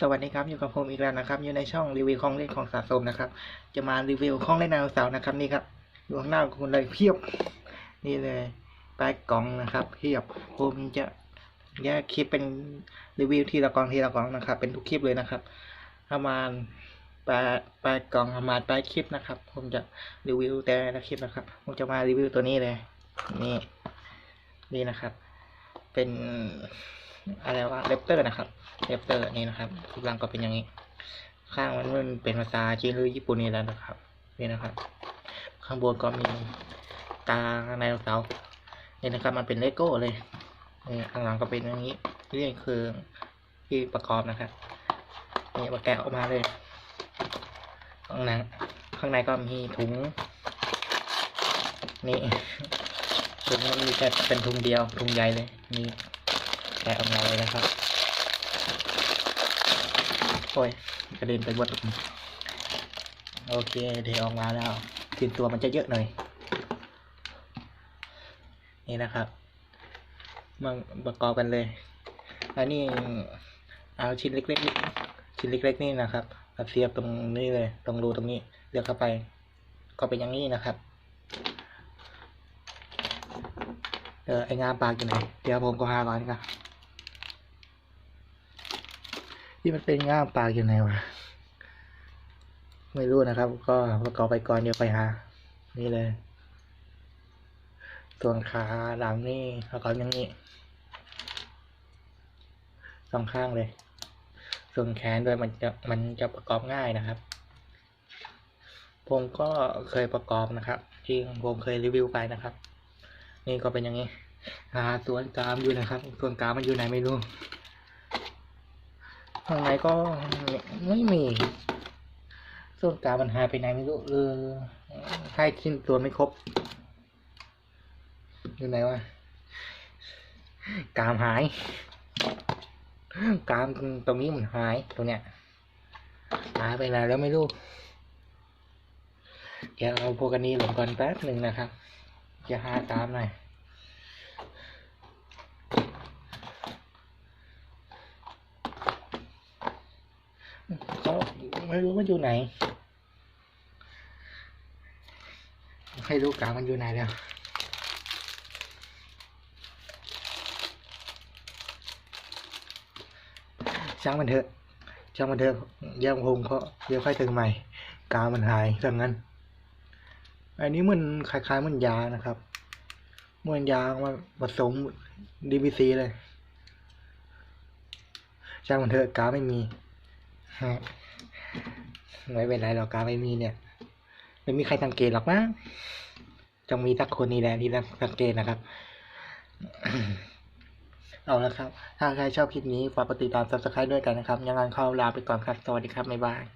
สวัสดีครับอยู่กับผมอีกแล้วนะครับ อยู่ในช่องรีวิวของเล่นของสะสมนะครับ จะมารีวิวของเล่นไดโนเสาร์นะครับนี่ครับอยู่ข้างหน้าคุณเลยเพียบ นี่เลยแป๊กกล่องนะครับเพียบผมจะแยกคลิปเป็นรีวิวทีละกล่องทีละกล่องนะครับ เป็นทุกคลิปเลยนะครับประมาณแปดแปดกล่องประมาณแปดคลิปนะครับ ผมจะรีวิวแต่ละคลิปนะครับ ผมจะมารีวิวตัวนี้เลย นี่นี่นะครับ เป็น อะไรวะเลปเตอร์นะครับเลปเตอร์นี่นะครับรูปร่างก็เป็นอย่างนี้ ข้างมันมันเป็นภาษาจีนหรือญี่ปุ่นนี่แล้วนะครับนี่นะครับ ข้างบนก็มีตาไดโนเสาร์นี่นะครับมันเป็นเลโก้เลยนี่ข้างหลังก็เป็นอย่างนี้นี่คือที่ประกอบนะครับนี่มาแกะออกมาเลย ข้างในข้างในก็มีถุง นี่ถุงมันมีแค่เป็นถุงเดียวถุงใหญ่เลยนี่ แกะออกมาเลยนะครับโอ้ยกระเด็นไปหมดโอเคเทออกมาแล้วชิ้นตัวมันจะเยอะหน่อยนี่นะครับมาประกอบกันเลยอันนี้เอาชิ้นเล็กๆชิ้นเล็ก ๆ นี่นะครับเอาเสียบตรงนี้เลย ตรงรูตรงนี้เลือกเข้าไป ก็เป็นอย่างนี้นะครับเออไองาปากอยู่ไหนเดี๋ยวผมก็หาก่อนครับ ที่มันเป็นง่ามปากอยู่ไหนวะ ไม่รู้นะครับ ก็ประกอบไปก่อนเดี๋ยวไปหา นี่เลย ส่วนขาหลังนี่ประกอบอย่างนี้สองข้างเลย ส่วนแขนด้วยมันจะมันจะประกอบง่ายนะครับ ผมก็เคยประกอบนะครับ ที่ผมเคยรีวิวไปนะครับ นี่ก็เป็นอย่างนี้หาส่วนกลางอยู่นะครับ ส่วนกลางมันอยู่ไหนไม่รู้ ข้างในก็ไม่มีส่วนกามันหายไปไหนไม่รู้เออให้ชิ้นตัวไม่ครบ อยู่ไหนวะกรามหาย กามตรงนี้มันหายตรงเนี้ยหายไปไหนแล้วไม่รู้เดี๋ยวเอาพวกอันนี้ลงก่อนแป๊บหนึ่งนะครับ จะหากรามหน่อย เขาไม่รู้มันอยู่ไหน ให้รู้กามันอยู่ไหนแล้วช่างมันเถอะช่างมันเถอะย่างพงเขาเดี๋ยวค่อยถึงใหม่ กามันหายดังนั้น อันนี้มันคล้ายๆมันยานะครับมันยามาผสม DBC เลยช่างมันเถอะกาไม่มี ไม่เป็นไรหรอกการไม่มีเนี่ย ไม่มีใครสังเกตหรอกนะจงมีสักคนนี่แหละที่สังเกตนะครับ เอาละครับ ถ้าใครชอบคลิปนี้ฝากกดติดตาม subscribe ด้วยกันนะครับ ยังไงเข้าลาไปก่อนครับ สวัสดีครับ บ๊ายบาย